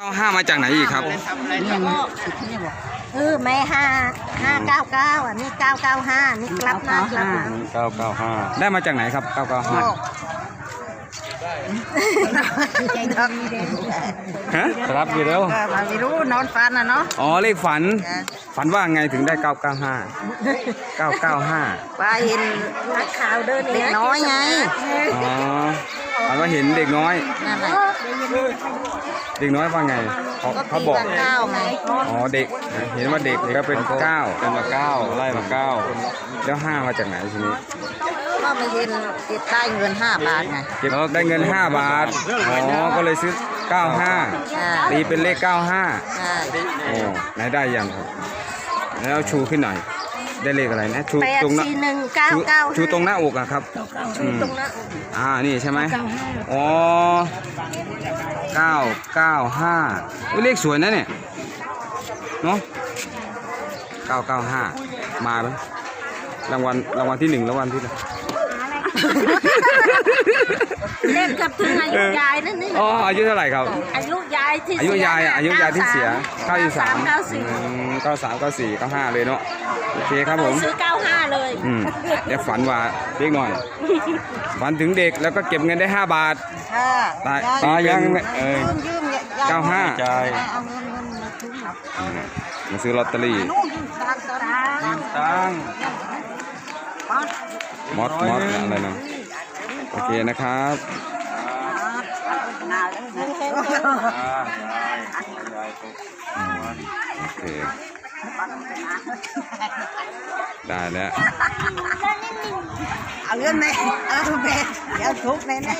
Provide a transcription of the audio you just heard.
เอาห้ามาจากไหนอีกครับเออแม่ห้าห้าเก้าเก้าอันนี้เก้าเก้าห้านี่กลับหน้ากลับหลังเก้าเก้าห้าได้มาจากไหนครับเก้าเก้าห้าใจดอกฮะครับอยู่แล้วก็มาไม่รู้นอนฟันนะเนาะอ๋อเลขฝัน ฝันว่าไงถึงได้เก้าเก้าห้าเก้าเก้าห้าป้าเห็นนักข่าวเดินเด็กน้อยไงอ๋อฝันว่า เห็นเด็กน้อย นั่นแหละเด็กน้อยว่าไงเขาเขาบอก เก้าไงอ๋อเด็กเห็นว่าเด็กก็เป็นเก้าเป็นมาเก้าไล่มาเก้าแล้วห้ามาจากไหนทีนี้ก็มาเห็นติดใต้เงินห้าบาทไงเก็บได้เงิน 5 บาทอ๋อก็เลยซื้อ 95ใช่ตีเป็นเลข 95ใช่ โอ้ไหนได้ยังครับแล้วชูขึ้นหน่อย ได้เลขอะไรนะชูแปดตรงหน้าสี่หนึ่งเก้าชูเก้าชูตรงหน้าอกอะครับอืมตรงนั้นอ่านี่ใช่ไหมอ๋อ995อุ้ยเลขสวยนะเนี่ยเนาะ995มาไหมรางวัลรางวัลที่หนึ่งรางวัลที่ไหน เล่นกับถึงอายุยายนั่นนี่อ๋ออายุเท่าไหร่ครับ อายุยายที่อายุยายอะอายุยายที่เสียเก้าสาม93เก้าสี่อืม93 94 95เลยเนาะโอเคครับผมซื้อเก้าห้าเลยอืมเดี๋ยวฝันว่าเล็กหน่อย ฝันถึงเด็กแล้วก็เก็บเงินได้5บาทค่ะตายตายังเป็นไม่เอ้ยยืมยืมยยเก้าห้าใจายเอาเงินเงินมาคืนครับมาซื้อลอตเตอรี่นู่นตามตามตังมอสมอสอะไรนะ โอเคนะครับโอเคได้แล้ว เอาเงินไหมเอาแม่เดี๋ยวทุกแน่แน่